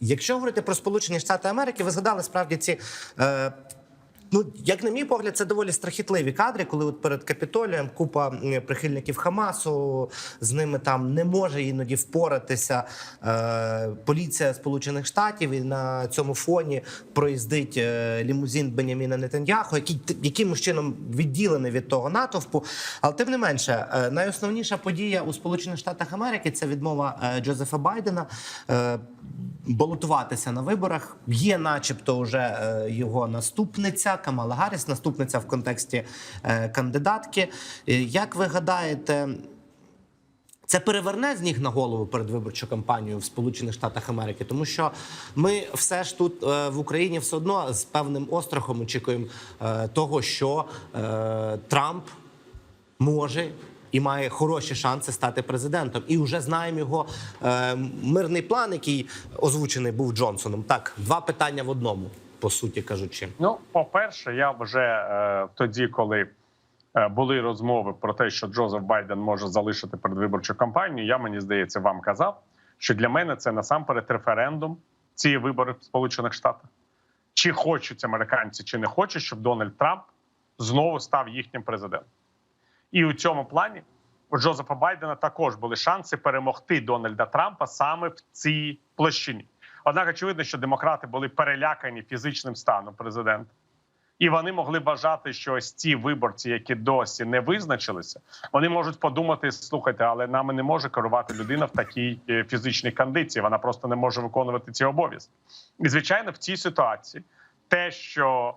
Якщо говорити про Сполучені Штати Америки, ви згадали справді ці. Е, Ну, як на мій погляд, це доволі страхітливі кадри, коли от перед капітолієм купа прихильників Хамасу з ними там не може іноді впоратися е, поліція Сполучених Штатів, і на цьому фоні проїздить е, лімузин Беняміна Нетаньяху, який якимось чином відділений від того натовпу. Але тим не менше, е, найосновніша подія у Сполучених Штатах Америки це відмова е, Джозефа Байдена. Е, балотуватися на виборах. Є, начебто, вже е, його наступниця Камала Гарріс, наступниця в контексті е, кандидатки. Е, Як ви гадаєте? Це переверне з ніг на голову передвиборчу кампанію в Сполучених Штатах Америки, тому що ми все ж тут е, в Україні все одно з певним острахом очікуємо того, що Трамп може і має хороші шанси стати президентом. І вже знаємо його мирний план, який озвучений був Джонсоном. Так, два питання в одному, по суті кажучи. Ну, по-перше, я вже е, тоді, коли е, були розмови про те, що Джозеф Байден може залишити передвиборчу кампанію, я мені здається, вам казав, що для мене це насамперед референдум ці вибори в Сполучених Штатах. Чи хочуть американці, чи не хочуть, щоб Дональд Трамп знову став їхнім президентом. І у цьому плані у Джозефа Байдена також були шанси перемогти Дональда Трампа саме в цій площині. Однак, очевидно, що демократи були перелякані фізичним станом президента, і вони могли вважати, що ось ці виборці, які досі не визначилися, вони можуть подумати: слухайте, але нами не може керувати людина в такій е, фізичній кондиції. Вона просто не може виконувати ці обов'язки. І звичайно, в цій ситуації те, що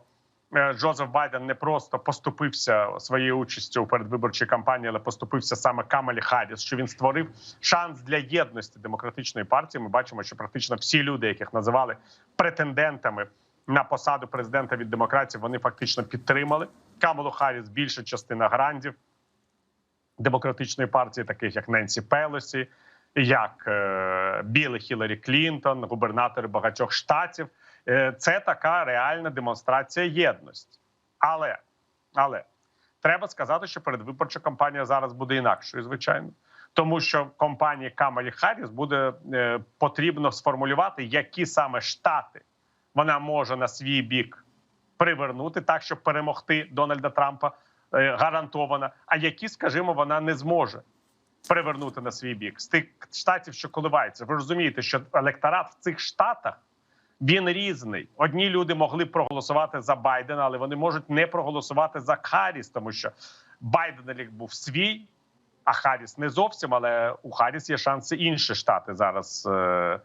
Джозеф Байден не просто поступився своєю участю у передвиборчій кампанії, але поступився саме Камалі Харріс, що він створив шанс для єдності демократичної партії. Ми бачимо, що практично всі люди, яких називали претендентами на посаду президента від демократів, вони фактично підтримали Камалу Харріс. Більша частина грандів демократичної партії, таких як Ненсі Пелосі, як е, Білий Хіларі Клінтон, губернатори багатьох штатів. Е, це така реальна демонстрація єдності. Але, але треба сказати, що передвиборча кампанія зараз буде інакшою, звичайно. Тому що компанії Камалі Харріс буде е, потрібно сформулювати, які саме штати вона може на свій бік привернути так, щоб перемогти Дональда Трампа гарантовано, а які, скажімо, вона не зможе привернути на свій бік з тих штатів, що коливаються. Ви розумієте, що електорат в цих штатах він різний. Одні люди могли проголосувати за Байдена, але вони можуть не проголосувати за Харріс, тому що Байден був свій, а Харіс не зовсім. Але у Харіс є шанси інші штати зараз, е,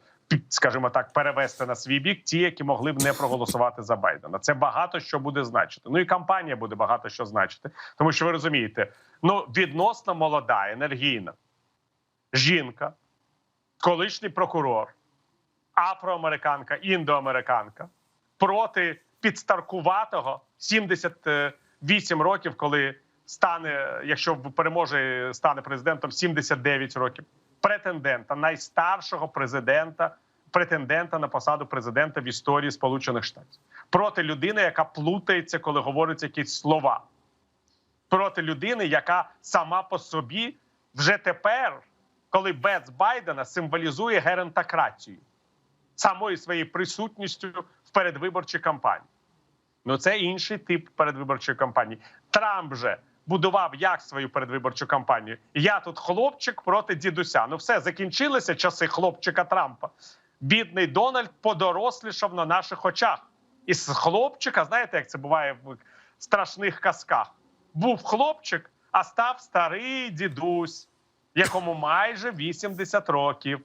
скажімо так, перевести на свій бік ті, які могли б не проголосувати за Байдена. Це багато що буде значити. Ну і кампанія буде багато що значити, тому що ви розумієте, ну відносно молода, енергійна жінка, колишній прокурор афроамериканка, індоамериканка проти підстаркуватого 78 років, коли стане, якщо переможе, стане президентом 79 років, претендента, найстаршого президента, претендента на посаду президента в історії Сполучених Штатів, проти людини, яка плутається, коли говорить якісь слова, проти людини, яка сама по собі вже тепер, коли без Байдена символізує геронтократію самою своєю присутністю в передвиборчій кампанії. Ну це інший тип передвиборчої кампанії. Трамп же будував як свою передвиборчу кампанію. Я тут хлопчик проти дідуся. Ну все закінчилися часи хлопчика Трампа. Бідний Дональд подорослішав на наших очах. І з хлопчика, знаєте, як це буває в страшних казках? Був хлопчик, а став старий дідусь, якому майже 80 років.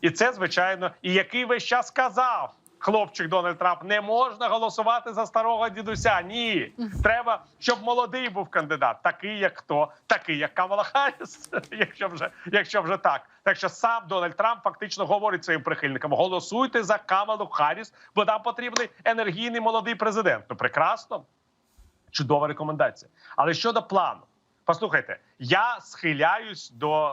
І це звичайно, і який весь час казав хлопчик Дональд Трамп: не можна голосувати за старого дідуся. Ні, треба, щоб молодий був кандидат, такий як хто, такий як Камала Харріс, якщо вже якщо вже так. Так що сам Дональд Трамп фактично говорить своїм прихильникам: голосуйте за Камалу Харріс, бо нам потрібний енергійний молодий президент. Ну прекрасно, чудова рекомендація. Але щодо плану, послухайте, я схиляюсь до.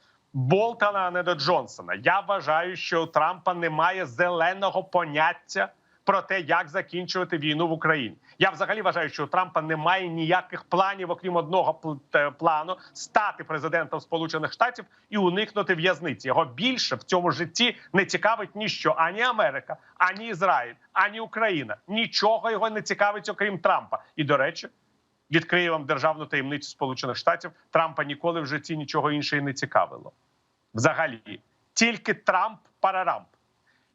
Е- Болтона, а не до Джонсона. Я вважаю, що у Трампа немає зеленого поняття про те, як закінчувати війну в Україні. Я взагалі вважаю, що у Трампа немає ніяких планів, окрім одного плану стати президентом Сполучених Штатів і уникнути в'язниці. Його більше в цьому житті не цікавить ніщо ані Америка, ані Ізраїль, ані Україна. Нічого його не цікавить, окрім Трампа. І до речі, відкрию вам державну таємницю Сполучених Штатів. Трампа ніколи в житті нічого іншого не цікавило. Взагалі, тільки Трамп парарамп.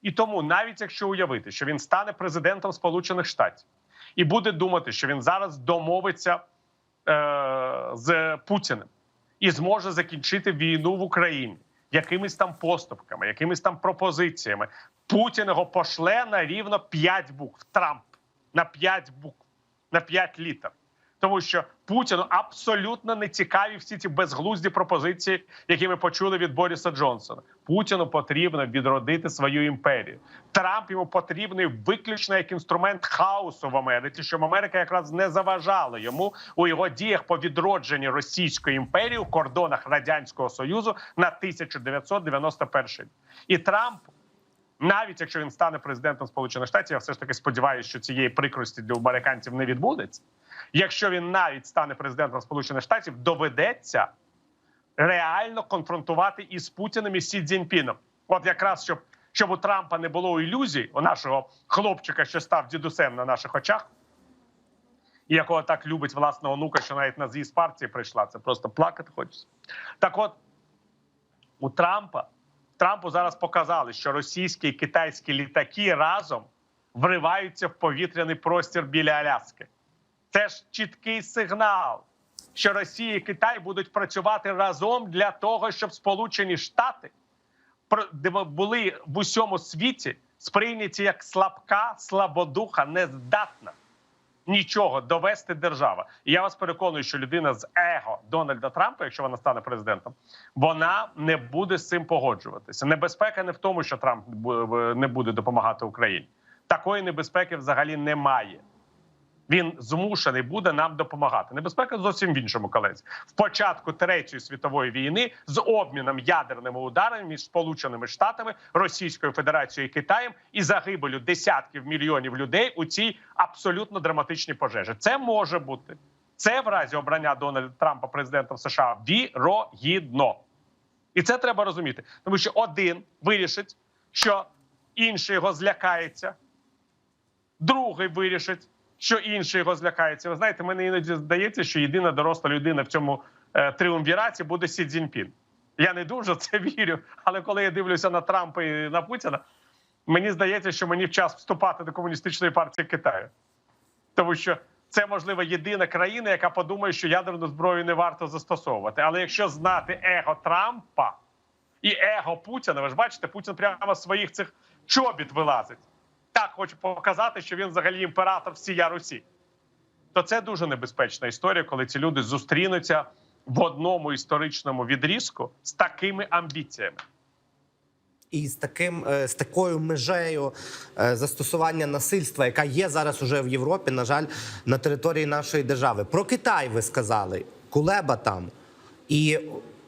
І тому, навіть якщо уявити, що він стане президентом Сполучених Штатів і буде думати, що він зараз домовиться е, з Путіним і зможе закінчити війну в Україні якимись там поступками, якимись там пропозиціями, Путін його пошле на рівно 5 букв. Трамп на 5 букв, на 5 літер. Тому що Путіну абсолютно не цікаві всі ці безглузді пропозиції, які ми почули від Боріса Джонсона. Путіну потрібно відродити свою імперію. Трамп йому потрібний виключно як інструмент хаосу в Америці, щоб Америка якраз не заважала йому у його діях по відродженні Російської імперії у кордонах радянського союзу на 1991 рік. І Трамп навіть якщо він стане президентом Сполучених Штатів, я все ж таки сподіваюся, що цієї прикрості для американців не відбудеться. Якщо він навіть стане президентом Сполучених Штатів, доведеться реально конфронтувати із Путіним і Сі Цзіньпіном. От якраз щоб, щоб у Трампа не було ілюзій, у нашого хлопчика, що став дідусем на наших очах, і якого так любить власного онука, що навіть на з'їзд партії прийшла. Це просто плакати хочеться. Так от у Трампа Трампу зараз показали, що російські і китайські літаки разом вриваються в повітряний простір біля Аляски. Це ж чіткий сигнал, що Росія і Китай будуть працювати разом для того, щоб Сполучені Штати були в усьому світі сприйняті як слабка, слабодуха, нездатна нічого довести держава. І я вас переконую, що людина з его Дональда Трампа, якщо вона стане президентом, вона не буде з цим погоджуватися. Небезпека не в тому, що Трамп не буде допомагати Україні. Такої небезпеки взагалі немає. Він змушений буде нам допомагати. Небезпека зовсім в іншому колесі. В початку третьої світової війни з обміном ядерними ударами між Сполученими Штатами, Російською Федерацією і Китаєм і загибелю десятків мільйонів людей у цій абсолютно драматичній пожежі. Це може бути це в разі обрання Дональда Трампа президентом США вірогідно. І це треба розуміти, тому що один вирішить, що інший його злякається, другий вирішить, що інший його злякається. Ви знаєте, мені іноді здається, що єдина доросла людина в цьому е, триумвіраті буде Сі Цзіньпін. Я не дуже це вірю, але коли я дивлюся на Трампа і на Путіна, мені здається, що мені в час вступати до комуністичної партії Китаю, тому що це можливо єдина країна, яка подумає, що ядерну зброю не варто застосовувати. Але якщо знати его Трампа і его Путіна, ви ж бачите, Путін прямо з своїх цих чобіт вилазить. Так хоче показати, що він взагалі імператор всія Русі. То це дуже небезпечна історія, коли ці люди зустрінуться в одному історичному відрізку з такими амбіціями. І з таким е, з такою межею е, застосування насильства, яка є зараз уже в Європі, на жаль, на території нашої держави. Про Китай ви сказали, Кулеба там і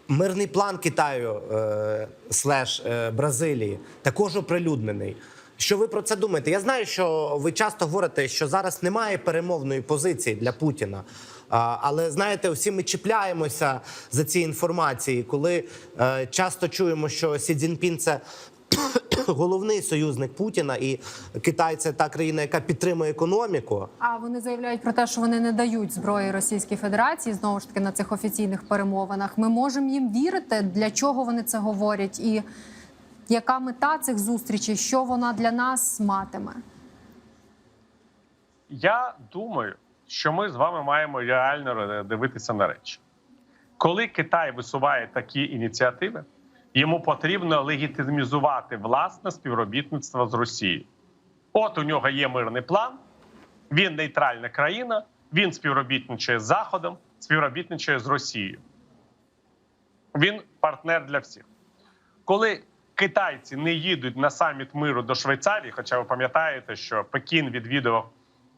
мирний план Китаю е, слеш Бразилії також оприлюднений. Що ви про це думаєте? Я знаю, що ви часто говорите, що зараз немає перемовної позиції для Путіна. Але знаєте, всі ми чіпляємося за ці інформації, коли е, часто чуємо, що Сі Цзіньпін – це головний союзник Путіна, і Китай це та країна, яка підтримує економіку. А вони заявляють про те, що вони не дають зброї Російській Федерації знову ж таки на цих офіційних перемовинах. Ми можемо їм вірити, для чого вони це говорять, і яка мета цих зустрічей, що вона для нас матиме? Я думаю, що ми з вами маємо реально дивитися на речі. Коли Китай висуває такі ініціативи, йому потрібно легітимізувати власне співробітництво з Росією. От у нього є мирний план, він нейтральна країна, він співробітничає з Заходом, співробітничає з Росією. Він партнер для всіх. Коли китайці не їдуть на саміт миру до Швейцарії, хоча ви пам'ятаєте, що Пекін відвідував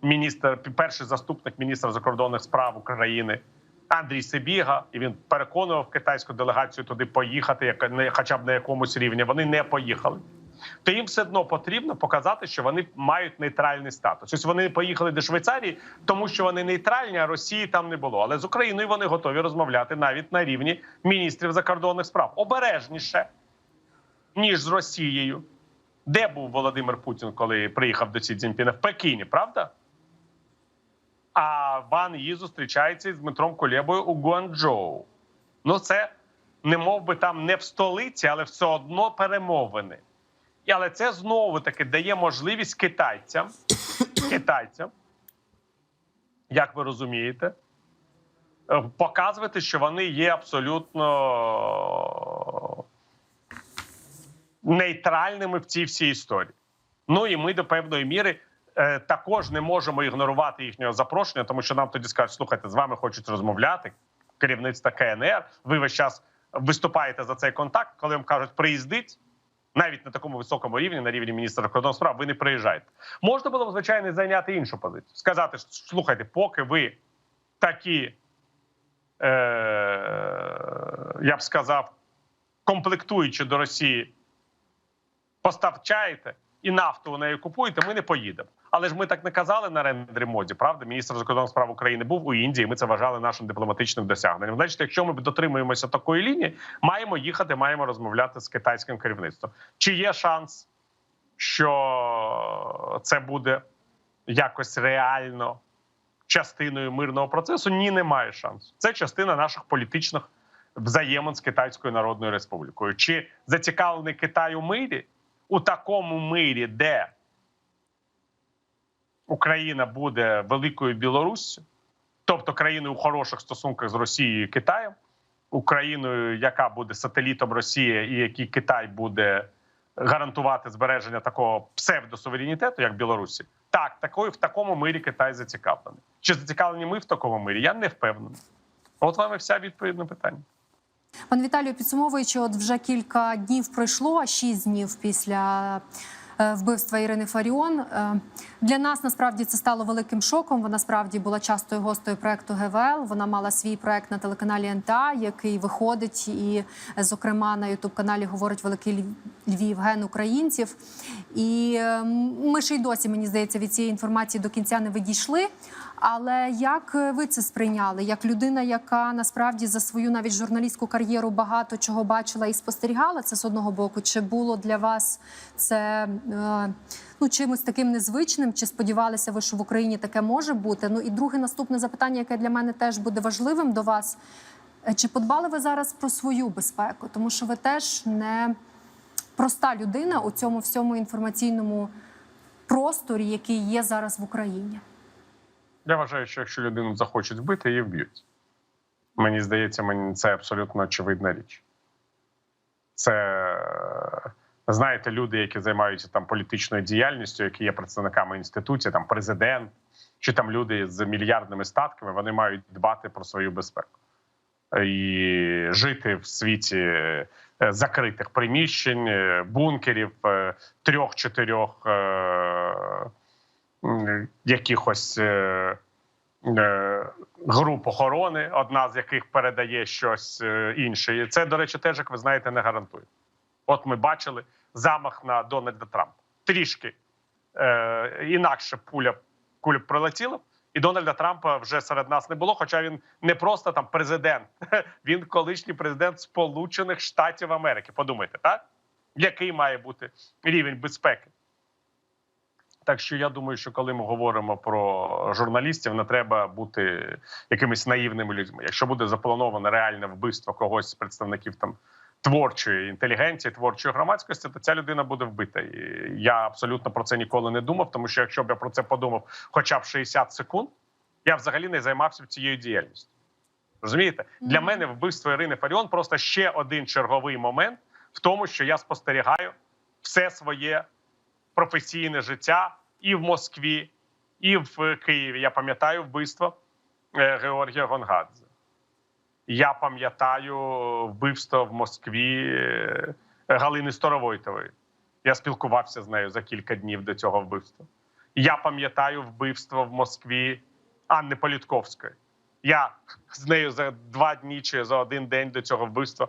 міністр, перший заступник міністра закордонних справ України Андрій Сибіга, і він переконував китайську делегацію туди поїхати, як не хоча б на якомусь рівні. Вони не поїхали. то їм все одно потрібно показати, що вони мають нейтральний статус. Ось вони поїхали до Швейцарії, тому що вони нейтральні, а Росії там не було. Але з Україною вони готові розмовляти навіть на рівні міністрів закордонних справ обережніше ніж з Росією. Де був Володимир Путін, коли приїхав до Сі Цзіньпіна? В Пекіні, правда? А Ван Ї зустрічається з Дмитром Кулєбою у Гуанчжоу. Ну, це не мов би там не в столиці, але все одно перемовини. Але це знову таки дає можливість китайцям, китайцям, як ви розумієте, е, показувати, що вони є абсолютно нейтральними в цій всій історії. Ну і ми до певної міри е, також не можемо ігнорувати їхнього запрошення, тому що нам тоді скажуть, слухайте, з вами хочуть розмовляти. Керівництво КНР. Ви весь час виступаєте за цей контакт, коли вам кажуть, приїздить. Навіть на такому високому рівні, на рівні міністра закордонних справ, ви не приїжджаєте. Можна було б, звичайно, зайняти іншу позицію. Сказати, слухайте, поки ви такі, е, я б сказав, комплектуючи до Росії, поставчаєте і нафту у неї купуєте, ми не поїдемо. Але ж ми так не казали на рендері моді, правда? Міністр закордонних справ України був у Індії. Ми це вважали нашим дипломатичним досягненням. Значить, якщо ми дотримуємося такої лінії, маємо їхати, маємо розмовляти з китайським керівництвом. Чи є шанс, що це буде якось реально частиною мирного процесу? Ні, немає шансу. Це частина наших політичних взаємин з Китайською Народною Республікою. Чи зацікавлений Китай у мирі у такому мирі, де Україна буде великою Білоруссю, тобто країною у хороших стосунках з Росією і Китаєм, Україною, яка буде сателітом Росії, і який Китай буде гарантувати збереження такого псевдосуверенітету, як Білорусі, так такої в такому мирі Китай зацікавлений. Чи зацікавлені ми в такому мирі? Я не впевнений. От вам і вся відповідь на питання. Пан Віталію, підсумовуючи, от вже кілька днів пройшло, шість днів після е, вбивства Ірини Фаріон. Е, Для нас насправді це стало великим шоком. Вона справді була частою гостею проекту ГВЛ. Вона мала свій проект на телеканалі НТА, який виходить, і, зокрема, на Ютуб-каналі говорить Великий Льв- Львів ген українців. І е, ми ще й досі, мені здається, від цієї інформації до кінця не відійшли. Але як е, ви це сприйняли? Як людина, яка насправді за свою навіть журналістську кар'єру багато чого бачила і спостерігала це з одного боку? Чи було для вас це е, ну чимось таким незвичним? Чи сподівалися ви, що в Україні таке може бути? Ну і друге наступне запитання, яке для мене теж буде важливим до вас. Е, Чи подбали ви зараз про свою безпеку? Тому що ви теж не проста людина у цьому всьому інформаційному просторі, який є зараз в Україні. Я вважаю, що якщо людину захочуть вбити, її вб'ють. Мені здається, мені це абсолютно очевидна річ. Це знаєте, люди, які займаються там політичною діяльністю, які є представниками інституції, там президент, чи там люди з мільярдними статками, вони мають дбати про свою безпеку і жити в світі е, закритих приміщень, е, бункерів, е, трьох-чотирьох. Якихось е, е, груп охорони, одна з яких передає щось е, інше. І це, до речі, теж, як ви знаєте, не гарантує. От ми бачили замах на Дональда Трампа. Трішки інакше пуля куля б прилетіла, і Дональда Трампа вже серед нас не було. Хоча він не просто там президент, він колишній президент Сполучених Штатів Америки. Подумайте, так? Який має бути рівень безпеки? Так що я думаю, що коли ми говоримо про журналістів, не треба бути якимись наївними людьми. Якщо буде заплановане реальне вбивство когось з представників там творчої інтелігенції, творчої громадськості, то ця людина буде вбита. І я абсолютно про це ніколи не думав, тому що якщо б я про це подумав хоча б 60 секунд, я взагалі не займався б цією діяльністю. Розумієте, для мене вбивство Ірини Фаріон просто ще один черговий момент в тому, що я спостерігаю все своє професійне життя і в Москві, і в Києві. Я пам'ятаю вбивство е, Георгія Гонгадзе. Я пам'ятаю вбивство в Москві е, Галини Старовойтової. Я спілкувався з нею за кілька днів до цього вбивства. Я пам'ятаю вбивство в Москві Анни Політковської. Я з нею за два дні чи за один день до цього вбивства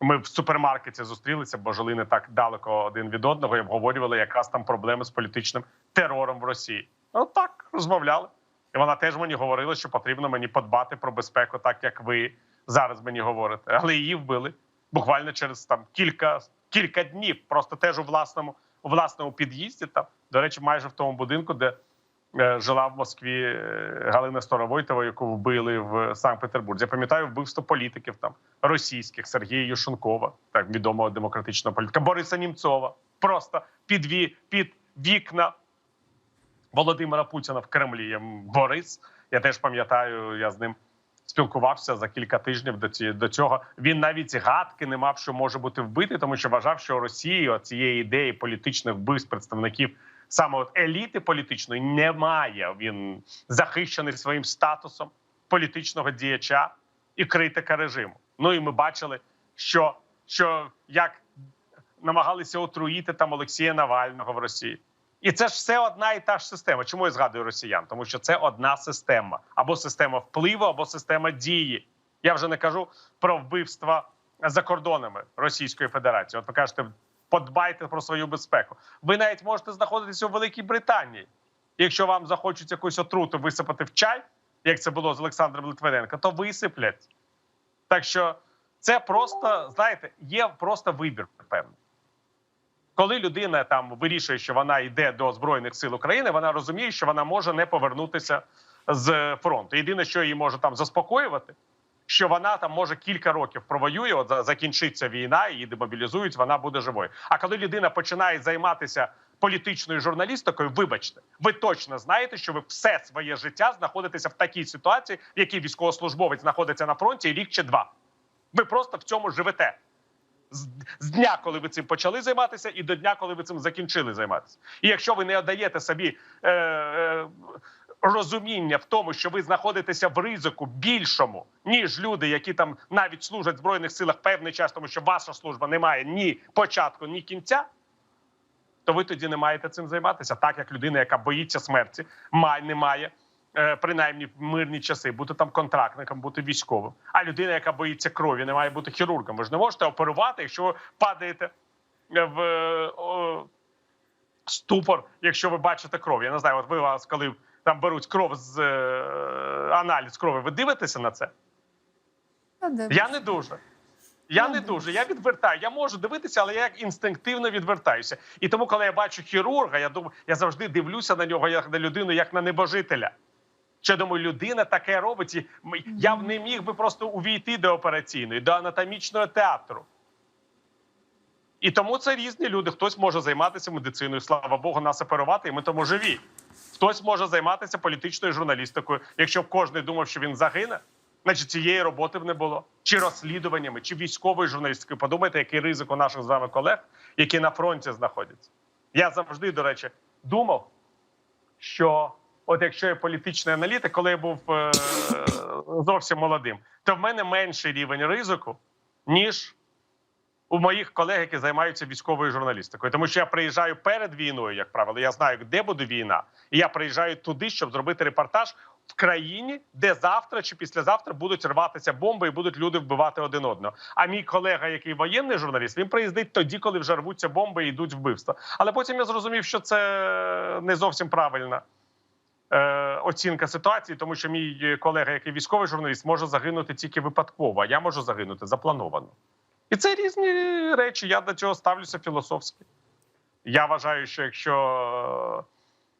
Ми в супермаркеті зустрілися, бо жили не так далеко один від одного і обговорювали якраз там проблеми з політичним терором в Росії. Ну так розмовляли. І вона теж мені говорила, що потрібно мені подбати про безпеку, так як ви зараз мені говорите. Але її вбили буквально через там кілька кілька днів, просто теж у власному у власному під'їзді. Там до речі, майже в тому будинку, де жила в Москві е, Галина Старовойтова, яку вбили в Санкт-Петербурзі. Я пам'ятаю вбивство політиків там російських Сергія Юшенкова, так відомого демократичного політика, Бориса Німцова. Просто під, ві, під вікна Володимира Путіна в Кремлі. Борис. Я теж пам'ятаю, я з ним спілкувався за кілька тижнів до ці, до цього. Він навіть гадки не мав, що може бути вбитий, тому що вважав, що Росії цієї ідеї політичних вбивств представників саме от еліти політичної немає. Він захищений своїм статусом політичного діяча і критика режиму. Ну і ми бачили, що, що як намагалися отруїти там Олексія Навального в Росії. І це ж все одна і та ж система. Чому я згадую росіян? Тому що це одна система або система впливу, або система дії. Я вже не кажу про вбивства за кордонами Російської Федерації. От ви кажете, подбайте про свою безпеку. Ви навіть можете знаходитися у Великій Британії. Якщо вам захочуть якусь отруту висипати в чай, як це було з Олександром Литвиненко, то висиплять. Так що це просто, знаєте, є просто вибір, певний. Коли людина там вирішує, що вона йде до збройних сил України, вона розуміє, що вона може не повернутися з фронту. Єдине, що її може там заспокоювати, що вона там може кілька років провоює. От закінчиться війна, її демобілізують, вона буде живою. А коли людина починає займатися політичною журналістикою, вибачте, ви точно знаєте, що ви все своє життя знаходитеся в такій ситуації, в якій військовослужбовець знаходиться на фронті рік чи два. Ви просто в цьому живете з, дня, коли ви цим почали займатися, і до дня, коли ви цим закінчили займатися. І якщо ви не отдаєте собі е, е, розуміння в тому, що ви знаходитеся в ризику більшому, ніж люди, які там навіть служать в збройних силах певний час, тому що ваша служба не має ні початку, ні кінця. То ви тоді не маєте цим займатися, так як людина, яка боїться смерті, має не має е, принаймні в мирні часи бути там контрактником, бути військовим. А людина, яка боїться крові, не має бути хірургом. Ви ж не можете оперувати, якщо ви падаєте в е, ступор, якщо ви бачите кров. Я не знаю, от ви вас, коли там беруть кров з е, аналіз крові, ви дивитеся на це? Я не дуже. Я не дуже. Я відвертаю. Я можу дивитися, але я як інстинктивно відвертаюся. І тому, коли я бачу хірурга, я думаю, я завжди дивлюся на нього як на людину, як на небожителя. Що я думаю, людина таке робить. І я б не міг би просто увійти до операційної, до анатомічного театру. І тому це різні люди. Хтось може займатися медициною, слава Богу, нас оперувати, і ми тому живі. Хтось може займатися політичною журналістикою. Якщо б кожен думав, що він загине, значить цієї роботи б не було. Чи розслідуваннями, чи військовою журналістикою. Подумайте, який ризик у наших з вами колег, які на фронті знаходяться. Я завжди, до речі, думав, що от якщо я політичний аналітик, коли я був е- зовсім молодим, то в мене менший рівень ризику, ніж у моїх колег, які займаються військовою журналістикою, тому що я приїжджаю перед війною, як правило, я знаю, де буде війна, і я приїжджаю туди, щоб зробити репортаж в країні, де завтра чи післязавтра будуть рватися бомби і будуть люди вбивати один одного. А мій колега, який воєнний журналіст, він приїздить тоді, коли вже рвуться бомби і йдуть вбивства. Але потім я зрозумів, що це не зовсім правильна. е, Оцінка ситуації, тому що мій е, колега, який військовий журналіст, може загинути тільки випадково, а я можу загинути заплановано. І це різні речі. Я до цього ставлюся філософськи. Я вважаю, що якщо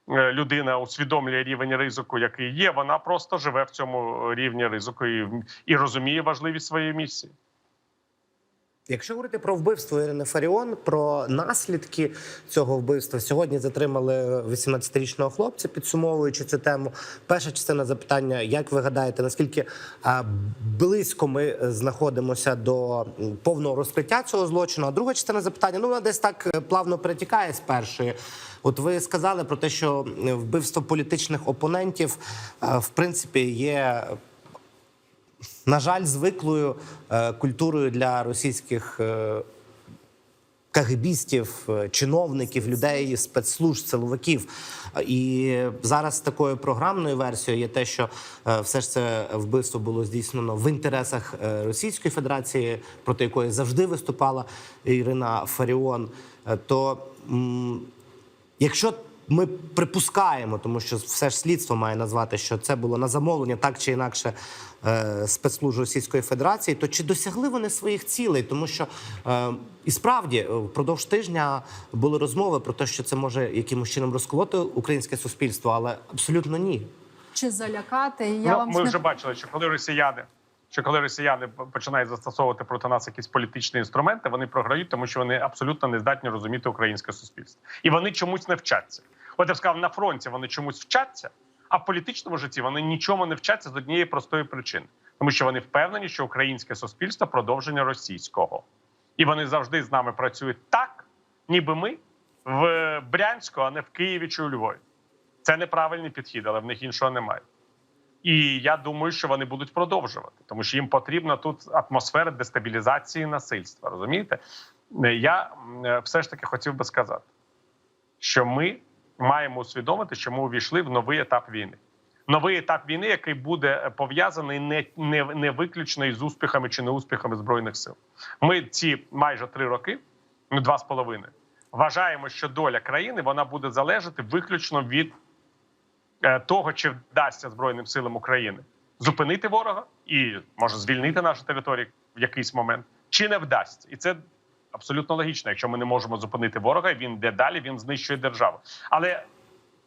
е, людина усвідомлює рівень ризику, який є, вона просто живе в цьому рівні ризику і, і розуміє важливість своєї місії. Якщо говорити про вбивство Ірини Фаріон, про наслідки цього вбивства, сьогодні затримали 18-річного хлопця, підсумовуючи цю тему. Перша частина запитання: як ви гадаєте, наскільки близько ми е, знаходимося до повного розкриття цього злочину? А друга частина запитання, ну вона десь так е, плавно перетікає з першої. От ви сказали про те, що вбивство політичних опонентів е, в принципі є на жаль, звиклою е, культурою для російських е, кагибістів, е, чиновників, людей, спецслужб, силовиків. І зараз такою програмною версією є те, що все ж це вбивство було здійснено в інтересах Російської Федерації, проти якої завжди виступала Ірина Фаріон. То Якщо ми припускаємо, тому що все ж слідство має назвати, що це було на замовлення так чи інакше е, спецслужб Російської Федерації, то чи досягли вони своїх цілей? Тому що е, і справді е, впродовж тижня були розмови про те, що це може якимось чином розколоти українське суспільство, але абсолютно ні. Чи залякати? Я ну, вам ми не- вже бачили, що коли росіяни. Що коли росіяни починають застосовувати проти нас якісь політичні інструменти, вони програють, тому що вони абсолютно не здатні розуміти українське суспільство, і вони чомусь не вчаться. От я б сказав, на фронті вони чомусь вчаться, а в політичному житті вони нічому не вчаться з однієї простої причини, тому що вони впевнені, що українське суспільство продовження російського, і вони завжди з нами працюють так, ніби ми в Брянську, а не в Києві чи у Львові. Це неправильний підхід, але в них іншого немає. І я думаю, що вони будуть продовжувати, тому що їм потрібна тут атмосфера дестабілізації насильства. Розумієте? Я е, все ж таки хотів би сказати, що ми маємо усвідомити, що ми увійшли в новий етап війни. Новий етап війни, який буде е, пов'язаний не, не, не виключно із успіхами чи неуспіхами збройних сил. Ми ці майже три роки, ну два з половиною, вважаємо, що доля країни вона буде залежати виключно від е, того, чи вдасться Збройним силам України зупинити ворога і може звільнити наші території в якийсь момент, чи не вдасться, і це абсолютно логічно. Якщо ми не можемо зупинити ворога, він йде далі, він знищує державу. Але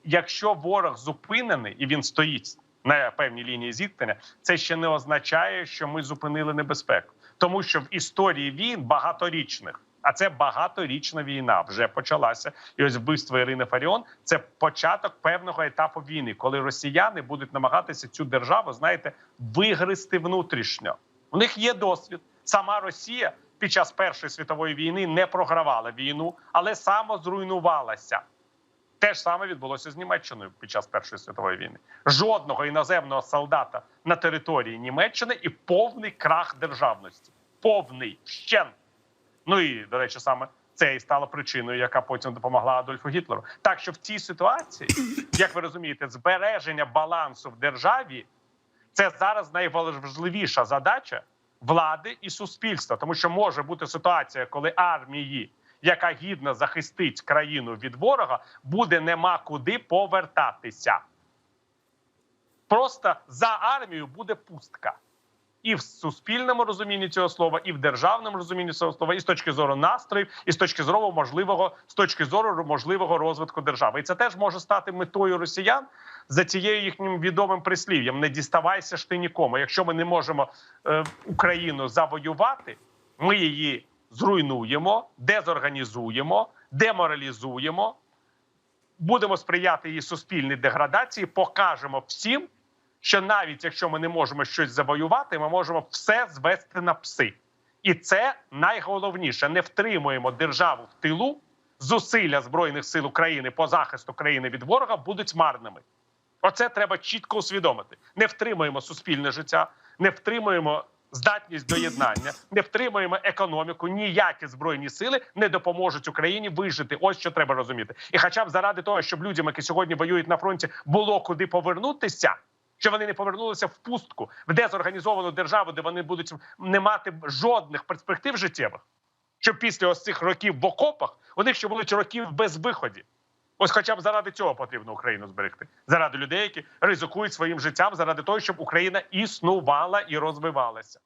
якщо ворог зупинений і він стоїть на певній лінії зіткнення, це ще не означає, що ми зупинили небезпеку, тому що в історії війн багаторічних. А це багаторічна війна вже почалася. І ось вбивство Ірини Фаріон це початок певного етапу війни, коли росіяни будуть намагатися цю державу, знаєте, вигризти внутрішньо. У них є досвід. Сама Росія під час Першої світової війни не програвала війну, але самозруйнувалася. Те ж саме відбулося з Німеччиною під час Першої світової війни. Жодного іноземного солдата на території Німеччини і повний крах державності. Повний вщент. Ну і до речі, саме це і стало причиною, яка потім допомогла Адольфу Гітлеру. Так що в цій ситуації, як ви розумієте, збереження балансу в державі це зараз найважливіша задача влади і суспільства, тому що може бути ситуація, коли армії, яка гідно захистить країну від ворога, буде нема куди повертатися. Просто за армію буде пустка. І в суспільному розумінні цього слова, і в державному розумінні цього слова, і з точки зору настроїв, і з точки зору можливого з точки зору можливого розвитку держави. І це теж може стати метою росіян за цією їхнім відомим прислів'ям: не діставайся ж ти нікому. Якщо ми не можемо е, Україну завоювати, ми її зруйнуємо, дезорганізуємо, деморалізуємо, будемо сприяти її суспільній деградації, покажемо всім що навіть якщо ми не можемо щось завоювати, ми можемо все звести на пси. І це найголовніше: не втримуємо державу в тилу. Зусилля збройних сил України по захисту країни від ворога будуть марними. Оце треба чітко усвідомити. Не втримуємо суспільне життя, не втримуємо здатність до єднання, не втримуємо економіку. Ніякі збройні сили не допоможуть Україні вижити. Ось що треба розуміти. І, хоча б заради того, щоб людям, які сьогодні воюють на фронті, було куди повернутися. Що вони не повернулися в пустку в дезорганізовану державу, де вони будуть не мати жодних перспектив життєвих, що після ось цих років в окопах у них ще будуть роки в безвиході. Ось, хоча б заради цього потрібно Україну зберегти, заради людей, які ризикують своїм життям, заради того, щоб Україна існувала і розвивалася.